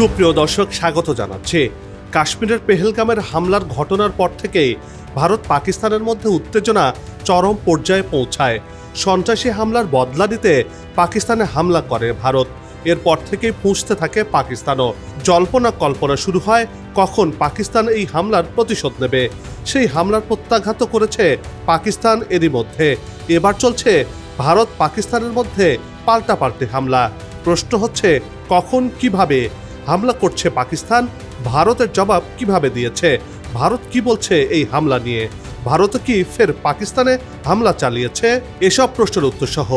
সুপ্রিয় দর্শক, স্বাগত জানাচ্ছি। কাশ্মীরের পেহেলগামের হামলার ঘটনার পর থেকেই ভারত পাকিস্তানের মধ্যে উত্তেজনা চরম পর্যায়ে পৌঁছায়। সন্ত্রাসী হামলার বদলা নিতে পাকিস্তানে হামলা করে ভারত। এরপর থেকেই পুঁছতে থাকে পাকিস্তানও। জল্পনা কল্পনা শুরু হয়, কখন পাকিস্তান এই হামলার প্রতিশোধ নেবে। সেই হামলার প্রত্যাঘাত করেছে পাকিস্তান এরই মধ্যে। এবার চলছে ভারত পাকিস্তানের মধ্যে পাল্টাপাল্টি হামলা। প্রশ্ন হচ্ছে, কখন, কীভাবে হামলা করছে পাকিস্তান। ভারতের জবাব কীভাবে দিয়েছে? ভারত কি বলছে এই হামলা নিয়ে? ভারত কি ফের পাকিস্তানে হামলা চালিয়েছে? এসব প্রশ্নের উত্তর সহ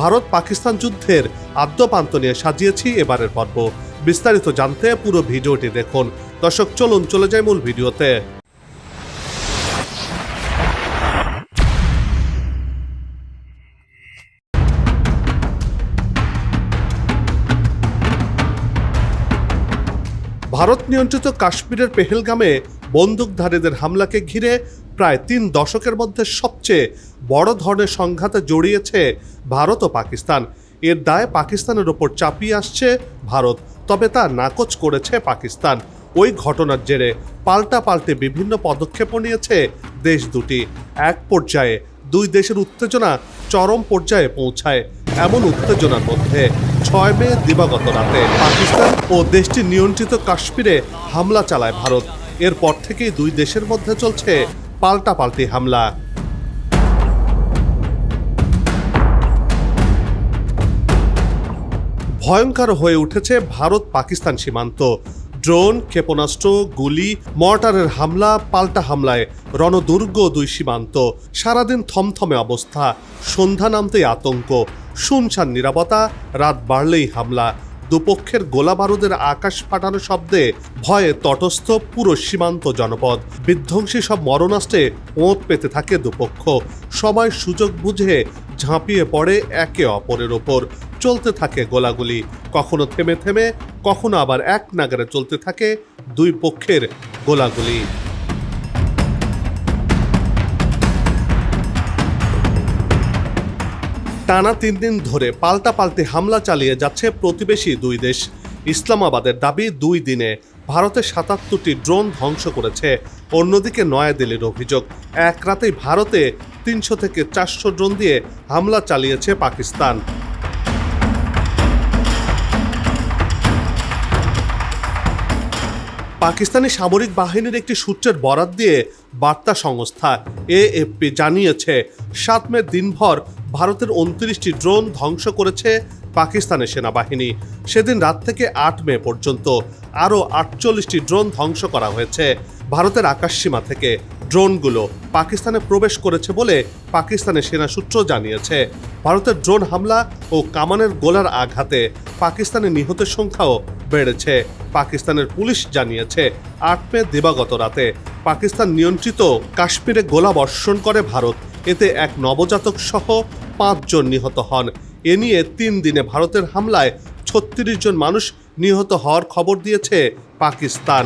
ভারত পাকিস্তান যুদ্ধের আদ্যপান্ত নিয়ে সাজিয়েছি এবারের পর্ব। বিস্তারিত জানতে পুরো ভিডিওটি দেখুন। দর্শক, চলুন চলে যায় মূল ভিডিওতে। ভারত নিয়ন্ত্রিত কাশ্মীরের পেহেলগামে বন্দুকধারীদের হামলাকে ঘিরে প্রায় তিন দশকের মধ্যে সবচেয়ে বড় ধরনের সংঘাতে জড়িয়েছে ভারত ও পাকিস্তান। এর দায় পাকিস্তানের ওপর চাপিয়ে আসছে ভারত, তবে তা নাকচ করেছে পাকিস্তান। ওই ঘটনার জেরে পাল্টা পাল্টে বিভিন্ন পদক্ষেপও নিয়েছে দেশ দুটি। এক পর্যায়ে দুই দেশের উত্তেজনা চরম পর্যায়ে পৌঁছায় এমন উত্তেজনার মধ্যে। ছয় মে দিবাগত রাতে পাকিস্তান ও দেশটির নিয়ন্ত্রিত কাশ্মীরে হামলা চালায় ভারত। এরপর থেকেই দুই দেশের মধ্যে চলছে পাল্টাপাল্টি হামলা। ভয়ঙ্কর হয়ে উঠেছে ভারত পাকিস্তান সীমান্ত। ড্রোন, ক্ষেপণাস্ত্র, গুলি, মর্টারের হামলা, পাল্টা হামলায় রণদুর্গ দুই সীমান্ত। সারাদিন থমথমে অবস্থা। সন্ধ্যা নামতেই আতঙ্ক। শুনশান নিরাপত্তা। রাত বাড়লেই হামলা। দুপক্ষের গোলা বারুদের আকাশ ফাটানো শব্দে ভয়ে তটস্থ পুরো সীমান্ত জনপদ। বিধ্বংসী সব মরণাস্ত্রে ওঁত পেতে থাকে দুপক্ষ। সবাই সুযোগ বুঝে ঝাঁপিয়ে পড়ে একে অপরের ওপর। চলতে থাকে গোলাগুলি। কখনো থেমে থেমে, কখনো আবার এক নাগারে চলতে থাকে দুই পক্ষের গোলাগুলি। টানা তিন দিন ধরে পাল্টা পাল্টে হামলা চালিয়ে যাচ্ছে প্রতিবেশী দুই দেশ। ইসলামাবাদের দাবি, দুই দিনে ভারতের সাতাত্তরটি ড্রোন ধ্বংস করেছে। অন্যদিকে নয়াদিল্লির অভিযোগ, এক রাতেই ভারতে তিনশো থেকে চারশো ড্রোন দিয়ে হামলা চালিয়েছে পাকিস্তান। পাকিস্তানি সামরিক বাহিনীর একটি সূত্রের বরাত দিয়ে বার্তা সংস্থা এএফপি জানিয়েছে, সাত মে দিনভর ভারতের উনত্রিশটি ড্রোন ধ্বংস করেছে পাকিস্তানের সেনাবাহিনী। সেদিন রাত থেকে আট মে পর্যন্ত আরও আটচল্লিশটি ড্রোন ধ্বংস করা হয়েছে ভারতের আকাশসীমা থেকে। ড্রোনগুলো পাকিস্তানে প্রবেশ করেছে বলে পাকিস্তানের সেনা সূত্র জানিয়েছে। ভারতের ড্রোন হামলা ও কামানের গোলার আঘাতে পাকিস্তানে নিহতের সংখ্যাও বেড়েছে। পাকিস্তানের পুলিশ জানিয়েছে, আট মে দিবাগত রাতে পাকিস্তান নিয়ন্ত্রিত কাশ্মীরে গোলা বর্ষণ করে ভারত। এতে এক নবজাতক সহ পাঁচজন নিহত হন। এ নিয়ে তিন দিনে ভারতের হামলায় ছত্রিশ জন মানুষ নিহত হওয়ার খবর দিয়েছে পাকিস্তান।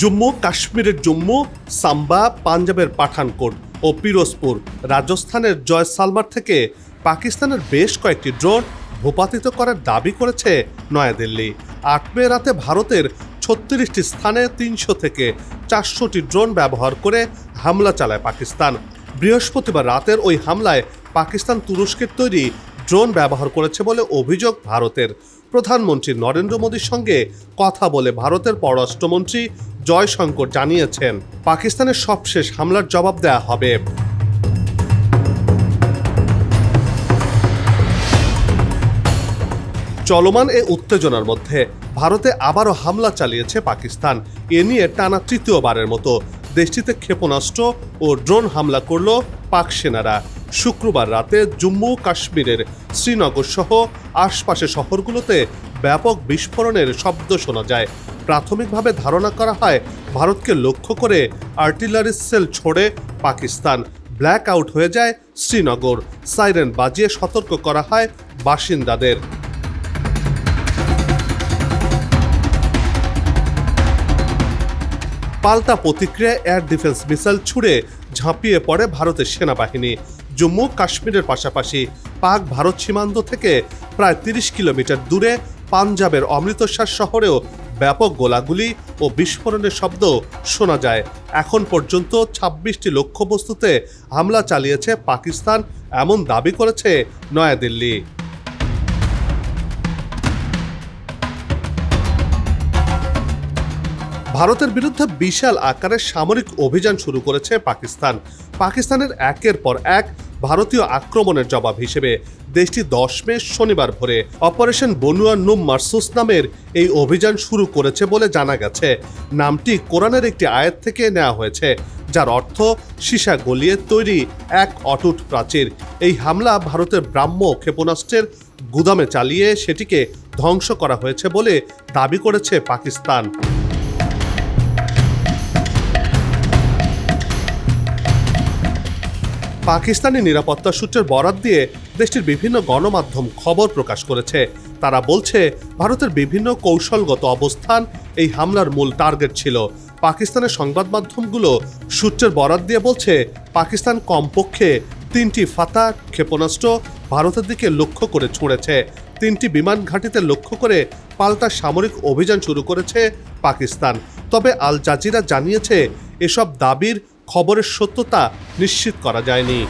জম্মু, কাশ্মীরের জম্মু, সাম্বা, পাঞ্জাবের পাঠানকোট ও পিরোজপুর। রাজস্থানের জয়সালমার থেকে পাকিস্তানের বেশ কয়েকটি ড্রোন ভূপাতিত করার দাবি করেছে নয়াদিল্লি। আট মে রাতে ভারতের ছত্রিশটি স্থানে তিনশো থেকে চারশোটি ড্রোন ব্যবহার করে হামলা চালায় পাকিস্তান। বৃহস্পতিবার রাতের ওই হামলায় পাকিস্তান তুরস্কের তৈরি ড্রোন ব্যবহার করেছে বলে অভিযোগ ভারতের। প্রধানমন্ত্রী নরেন্দ্র মোদীর সঙ্গে কথা বলে ভারতের পররাষ্ট্রমন্ত্রী জয়শঙ্কর জানিয়েছেন, পাকিস্তানের সবশেষ হামলার জবাব দেয়া হবে। চলমান এ উত্তেজনার মধ্যে ভারতে আবারও হামলা চালিয়েছে পাকিস্তান। এ নিয়ে টানা তৃতীয়বারের মতো দেশটিতে ক্ষেপণাস্ত্র ও ড্রোন হামলা করল পাক সেনারা। শুক্রবার রাতে জম্মু কাশ্মীরের শ্রীনগর সহ আশপাশের শহরগুলোতে ব্যাপক বিস্ফোরণের শব্দ শোনা যায়। প্রাথমিকভাবে ধারণা করা হয়, ভারতকে লক্ষ্য করে আর্টিলারি সেল ছোড়ে পাকিস্তান। ব্ল্যাক আউট হয়ে যায় শ্রীনগর। সাইরেন বাজিয়ে সতর্ক করা হয় বাসিন্দাদের। পাল্টা প্রতিক্রিয়া এয়ার ডিফেন্স মিসাইল ছুড়ে ঝাঁপিয়ে পড়ে ভারতের সেনাবাহিনী। জম্মু কাশ্মীরের পাশাপাশি পাক ভারত সীমান্ত থেকে প্রায় তিরিশ কিলোমিটার দূরে পাঞ্জাবের অমৃতসর শহরেও ব্যাপক গোলাগুলি ও বিস্ফোরণের শব্দ শোনা যায়। এখন পর্যন্ত ছাব্বিশটি লক্ষ্যবস্তুতে হামলা চালিয়েছে পাকিস্তান, এমন দাবি করেছে নয়াদিল্লি। ভারতের বিরুদ্ধে বিশাল আকারের সামরিক অভিযান শুরু করেছে পাকিস্তান। পাকিস্তানের একের পর এক ভারতীয় আক্রমণের জবাব হিসেবে দেশটি দশ মে, শনিবার ভোরে অপারেশন বনুয়া নুম মারসুস নামের এই অভিযান শুরু করেছে বলে জানা গেছে। নামটি কোরআনের একটি আয়াত থেকে নেওয়া হয়েছে, যার অর্থ সীসা গলিয়ে তৈরি এক অটুট প্রাচীর। এই হামলা ভারতের ব্রাহ্ম ক্ষেপণাস্ত্রের গুদামে চালিয়ে সেটিকে ধ্বংস করা হয়েছে বলে দাবি করেছে পাকিস্তান। পাকিস্তানি নিরাপত্তা সূত্রের বরাত দিয়ে দেশটির বিভিন্ন গণমাধ্যম খবর প্রকাশ করেছে। তারা বলছে, ভারতের বিভিন্ন কৌশলগত অবস্থান এই হামলার মূল টার্গেট ছিল। পাকিস্তানের সংবাদ মাধ্যমগুলো সূত্রের বরাত দিয়ে বলছে, পাকিস্তান কমপক্ষে তিনটি ফাতা ক্ষেপণাস্ত্র ভারতের দিকে লক্ষ্য করে ছুঁড়েছে। তিনটি বিমান ঘাঁটিতে লক্ষ্য করে পাল্টা সামরিক অভিযান শুরু করেছে পাকিস্তান। তবে আল জাজিরা জানিয়েছে, এসব দাবির খবরের সত্যতা নিশ্চিত করা যায়নি।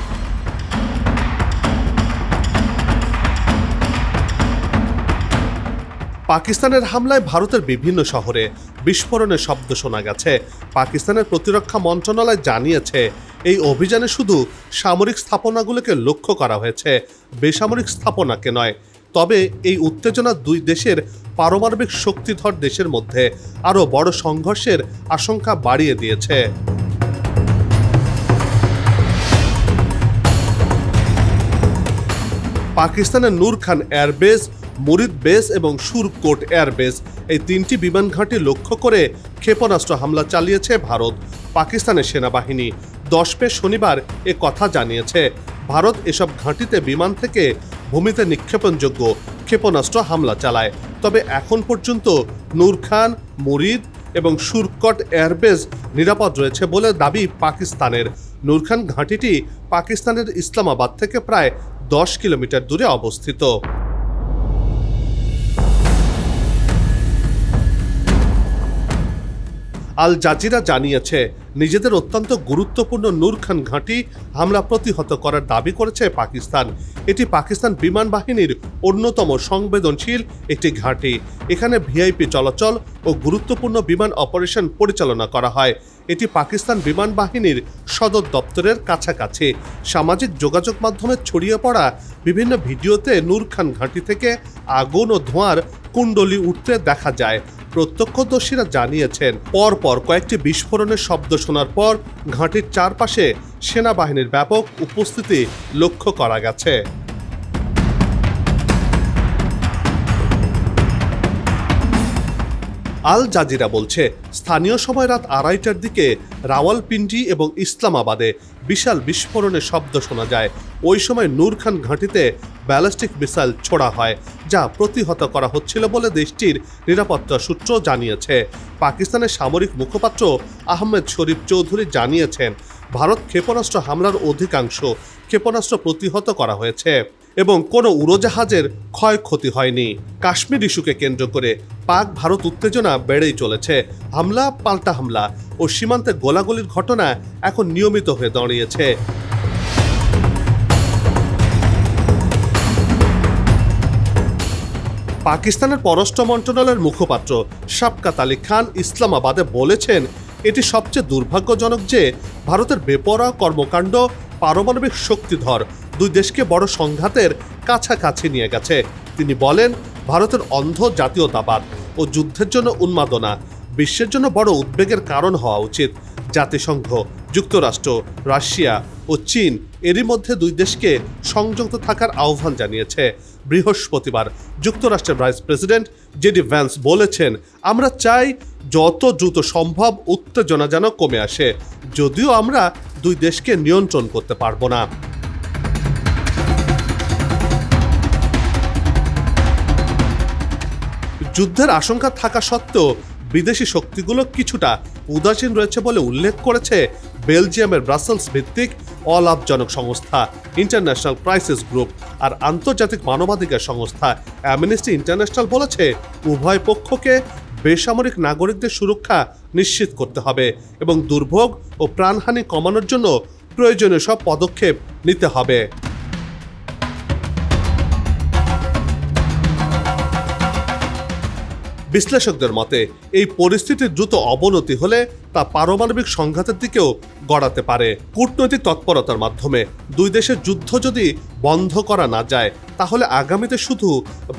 পাকিস্তানের হামলায় ভারতের বিভিন্ন শহরে বিস্ফোরণের শব্দ শোনা গেছে। পাকিস্তানের প্রতিরক্ষা মন্ত্রণালয় জানিয়েছে, এই অভিযানে শুধু সামরিক স্থাপনাগুলোকে লক্ষ্য করা হয়েছে, বেসামরিক স্থাপনাকে নয়। তবে এই উত্তেজনা দুই দেশের পারমাণবিক শক্তিধর দেশের মধ্যে আরও বড় সংঘর্ষের আশঙ্কা বাড়িয়ে দিয়েছে। পাকিস্তানের নূর খান এয়ারবেস, মুরিদ বেস এবং সুরকোট এয়ারবেস এই তিনটি বিমান ঘাঁটি লক্ষ্য করে ক্ষেপণাস্ত্র হামলা চালিয়েছে ভারত, পাকিস্তানের সেনাবাহিনী। দশ মে শনিবার এ কথা জানিয়েছে। ভারত এসব ঘাঁটিতে বিমান থেকে ভূমিতে নিক্ষেপণযোগ্য ক্ষেপণাস্ত্র হামলা চালায়। তবে এখন পর্যন্ত নূর খান, মুরিদ এবং সুরকট এয়ারবেস নিরাপদ রয়েছে বলে দাবি পাকিস্তানের। নূরখান ঘাঁটিটি পাকিস্তানের ইসলামাবাদ থেকে প্রায় দশ কিলোমিটার দূরে অবস্থিত। আল জাজিরা জানিয়েছে, নিজেদের অত্যন্ত গুরুত্বপূর্ণ নূর খান ঘাঁটি হামলা প্রতিহত করার দাবি করেছে পাকিস্তান। এটি পাকিস্তান বিমান বাহিনীর অন্যতম সংবেদনশীল একটি ঘাঁটি। এখানে ভিআইপি চলাচল ও গুরুত্বপূর্ণ বিমান অপারেশন পরিচালনা করা হয়। এটি পাকিস্তান বিমান বাহিনীর সদর দপ্তরের কাছাকাছি। সামাজিক যোগাযোগ মাধ্যমে ছড়িয়ে পড়া বিভিন্ন ভিডিওতে নূর খান ঘাঁটি থেকে আগুন ও ধোঁয়ার কুণ্ডলি উঠতে দেখা যায়। প্রত্যক্ষদর্শীরা জানিয়েছেন, পরপর কয়েকটি বিস্ফোরণের শব্দ শোনার পর ঘাঁটির চারপাশে সেনাবাহিনীর ব্যাপক উপস্থিতি লক্ষ্য করা গেছে। আল জাজিরা বলছে, স্থানীয় সময় রাত আড়াইটার দিকে রাওয়ালপিন্ডি এবং ইসলামাবাদে বিশাল বিস্ফোরণের শব্দ শোনা যায়। ওই সময় নূর খান ঘাঁটিতে ব্যালিস্টিক মিসাইল ছোড়া হয়, যা প্রতিহত করা হচ্ছিল বলে দেশটির নিরাপত্তা সূত্র জানিয়েছে। পাকিস্তানের সামরিক মুখপাত্র আহমেদ শরীফ চৌধুরী জানিয়েছেন, ভারত ক্ষেপণাস্ত্র হামলার অধিকাংশ ক্ষেপণাস্ত্র প্রতিহত করা হয়েছে এবং কোনো উড়োজাহাজের ক্ষয়ক্ষতি হয়নি। কাশ্মীর ইস্যুকে কেন্দ্র করে পাক ভারত উত্তেজনা বেড়েই চলেছে। হামলা পাল্টা হামলা ও সীমান্তে গোলাগুলির ঘটনা এখন নিয়মিত হয়ে দাঁড়িয়েছে। পাকিস্তানের পররাষ্ট্র মন্ত্রণালয়ের মুখপাত্র সাবকাত আলী খান ইসলামাবাদে বলেছেন, এটি সবচেয়ে দুর্ভাগ্যজনক যে ভারতের বেপরোয়া কর্মকাণ্ড পারমাণবিক শক্তিধর দুই দেশকে বড় সংঘাতের কাছাকাছি নিয়ে গেছে। তিনি বলেন, ভারতের অন্ধ জাতীয়তাবাদ ও যুদ্ধের জন্য উন্মাদনা বিশ্বের জন্য বড় উদ্বেগের কারণ হওয়া উচিত। জাতিসংঘ যুক্তরাষ্ট্র, রাশিয়া ও চীন এরই মধ্যে দুই দেশকে সংযুক্ত থাকার আহ্বান জানিয়েছে। বৃহস্পতিবার যুক্তরাষ্ট্রের ভাইস প্রেসিডেন্ট জেডি ভ্যান্স বলেছেন, আমরা চাই যত দ্রুত সম্ভব উত্তেজনা যেন কমে আসে, যদিও আমরা দুই দেশকে নিয়ন্ত্রণ করতে পারব না। যুদ্ধের আশঙ্কা থাকা সত্ত্বেও বিদেশি শক্তিগুলো কিছুটা উদাসীন রয়েছে বলে উল্লেখ করেছে বেলজিয়ামের ব্রাসেলস ভিত্তিক অলাভজনক সংস্থা ইন্টারন্যাশনাল ক্রাইসিস গ্রুপ আর আন্তর্জাতিক মানবাধিকার সংস্থা অ্যামনেস্টি ইন্টারন্যাশনাল বলেছে উভয় পক্ষকে বেসামরিক নাগরিকদের সুরক্ষা নিশ্চিত করতে হবে এবং দুর্ভোগ ও প্রাণহানি কমানোর জন্য প্রয়োজনীয় সব পদক্ষেপ নিতে হবে। বিশ্লেষকদের মতে, এই পরিস্থিতির দ্রুত অবনতি হলে তা পারমাণবিক সংঘাতের দিকেও গড়াতে পারে। কূটনৈতিক তৎপরতার মাধ্যমে দুই দেশের যুদ্ধ যদি বন্ধ করা না যায়, তাহলে আগামীতে শুধু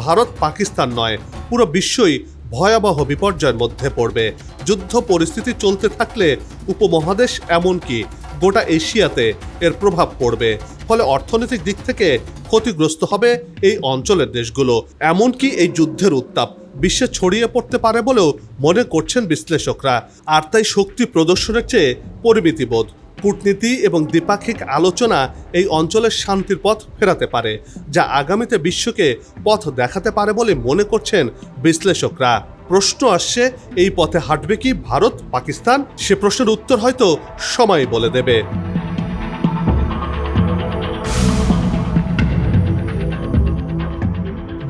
ভারত পাকিস্তান নয়, পুরো বিশ্বই ভয়াবহ বিপর্যয়ের মধ্যে পড়বে। যুদ্ধ পরিস্থিতি চলতে থাকলে উপমহাদেশ এমনকি গোটা এশিয়াতে এর প্রভাব পড়বে। ফলে অর্থনৈতিক দিক থেকে ক্ষতিগ্রস্ত হবে এই অঞ্চলের দেশগুলো। এমনকি এই যুদ্ধের উত্তাপ বিশ্বে ছড়িয়ে পড়তে পারে বলেও মনে করছেন বিশ্লেষকরা। আর তাই শক্তি প্রদর্শনের চেয়ে পরিমিতিবোধ কূটনীতি এবং দ্বিপাক্ষিক আলোচনা এই অঞ্চলের শান্তির পথ ফেরাতে পারে, যা আগামীতে বিশ্বকে পথ দেখাতে পারে বলে মনে করছেন বিশ্লেষকরা। প্রশ্ন আসছে, এই পথে হাঁটবে কি ভারত, পাকিস্তান? সে প্রশ্নের উত্তর হয়তো সময় বলে দেবে।